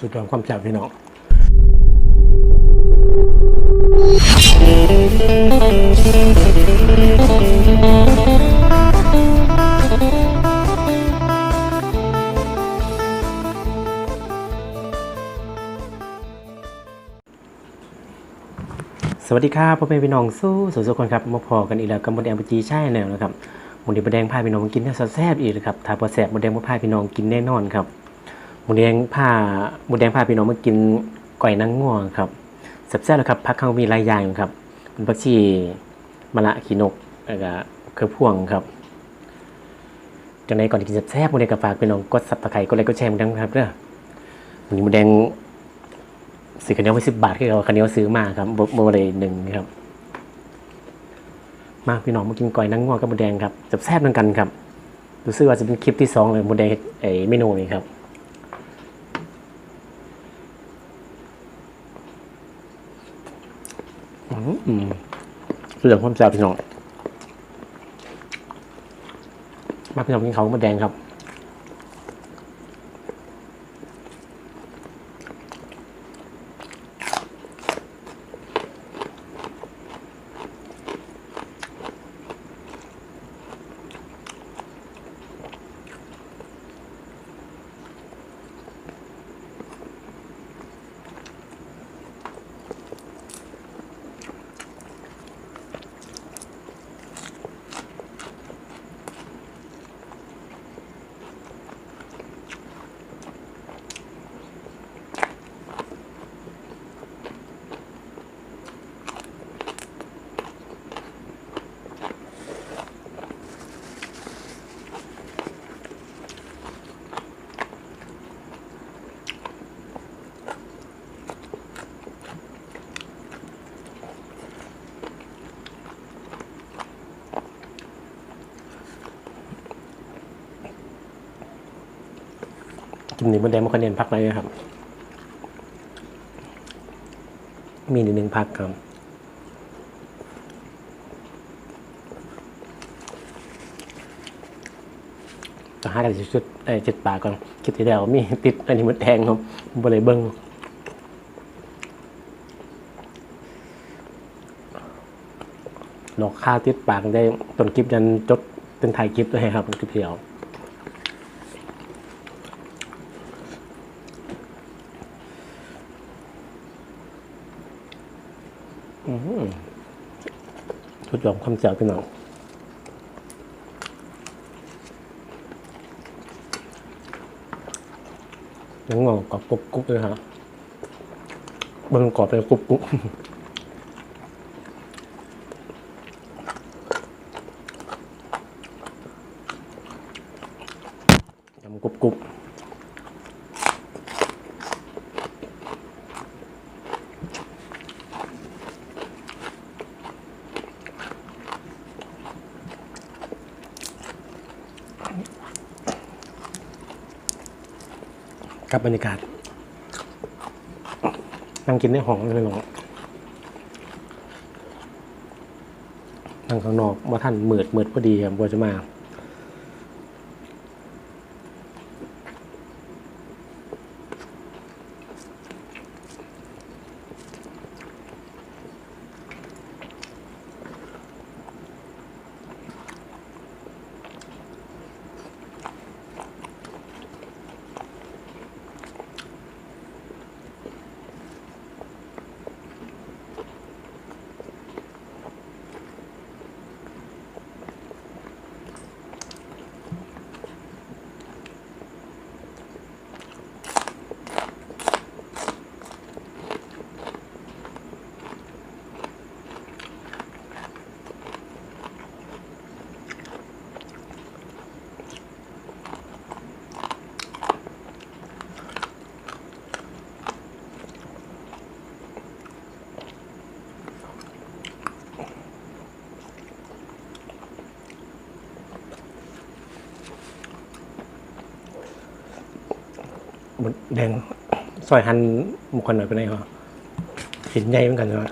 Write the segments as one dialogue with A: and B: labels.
A: สุดยอดความจับพี่น้องสวัสดีครับพ่อแม่พี่น้องสู้สุดสุคนครับมาพอกันอีกแล้วกับมดแดงปจีใช่แนวนะครับหมูเดงมดแดงพาพี่น้องกินเนี่ยแซ่บอีกเลยครับถ้าพอแซ่บมดแดงมาพาพี่น้องกินแน่นอนครับ หมูแดงพาหมูแดงพาพี่น้องมากินก่อยนางง่วงครับแซ่บๆเลยครับพักเขามีหลายอย่างครับเป็นผักชีมะละขีนกแล้วก็เครือพ่วงครับจังในก่อนกินแซ่บๆหมูแดงกับฝากพี่น้องกดซับสไครต์กดไลค์กดแชร์หมูแดงครับเด้อวันนี้หมูแดงซื้อข้าวเหนียวไปสิบบาทคือเอาข้าวเหนียวซื้อมาครับโมเลหนึ่งครับ มาพี่น้องมากินก่อยนางงัวงกับหมูแดงครับแซ่บๆเหมือนกันครับรู้สึกว่าจะเป็นคลิปที่สองเลยหมูแดงไอ้เมนูนี้ครับ อืมเรื่องความแซ่บพี่น้องมาพี่น้องกินเขามาแดงครับ กินหนึ่งมันแดงมันก็เน้นพักเลยนะครับ มีหนึ่งหนึ่งพักครับจะหาได้ชุดเอ้ยจุดปากก่อนคิดที่แล้วมีติดอันนี้มันแทงครับบริเบิ้งหลอกค่าติดปากได้ต้นคลิปยันจดเป็นถ่ายคลิปด้วยครับคลิปเดียว ชุดยอมความเจ้าพี่น้องยังงอกกรอบกรุบกรุบเลยฮะเบิ่งกรอบเป็นกรุบกรุบยำกรุบกรุบ กับบรรยากาศนั่งกินในห้องเลยหรอนั่งข้างนอกว่าท่านมืดมืดพอดีครับว่าจะมา หมดแดงซอยหันหมุกคนหน่อยไปไหนวะเห็นใหญ่เหมือนกันใช่ไหม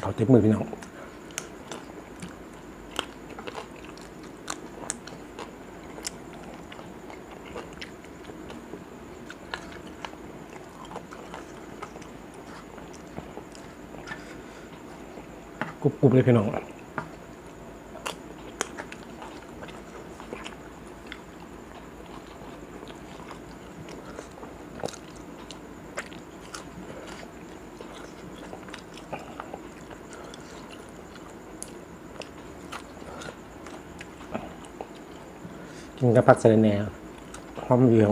A: เขาเจ็บมือพี่น้องกรุบๆเลยพี่น้อง กินกับผักสะระแหน่หอมเหยียว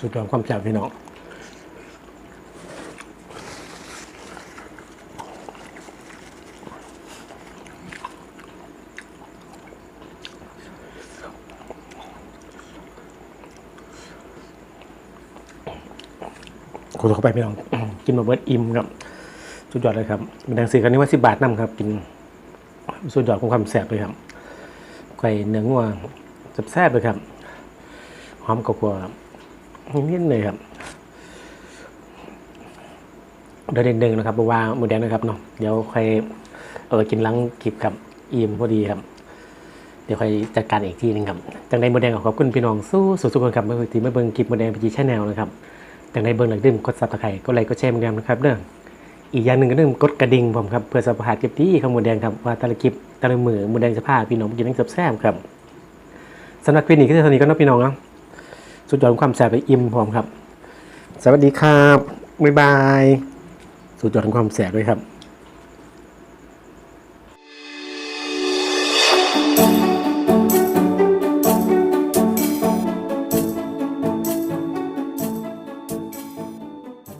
A: สุดยอดความแซ่บพี่น้องคนเข้าไปพี่น้อง กินมาเบิร์ดอิ่มครับ สุดยอดเลยครับเป็นดังสื่อกันนี้ว่าสิบบาทนำครับ กิน สุดยอดของความแซ่บเลยครับไก่เนื้องัวแซ่บๆเลยครับ หอมกระเพา นิดๆเลยครับเดี๋ยวเด่นๆนะครับเพราะว่าหมูแดงนะครับเนาะเดี๋ยวใครเออกินล้างคลิปครับอิ่มพอดีครับ เดี๋ยวค่อยจัดการอีกทีหนึงครับจังในโมเดลขอบคุณพี่น้องสู้สุดๆคนครับเมื่อกี้มาเบิ่งคลิปโมเดลพีจีชแนลนะครับจังในเบิ่งหลังดื่มกดซับสไครต์กดไลค์กดแชร์มือนกันนะครับเด้ออีกอย่างหนึ่งก็เรื่องกดกระดิ่งผมครับเพื่อสัมผัสคลิปที่ข้างโมเดลครับว่าแต่ละคลิปแต่ละมือโมเดลจะพาพี่น้องกินนั่งแซ่บครับสำหรับคลิปนี้ก็จะเท่านี้ก็นะพี่น้องเนาะ สุดยอดความแซ่บไปอิ่มพร้อมครับ สวัสดีครับ บ๊ายบาย สุดยอดความแซ่บเลยครับ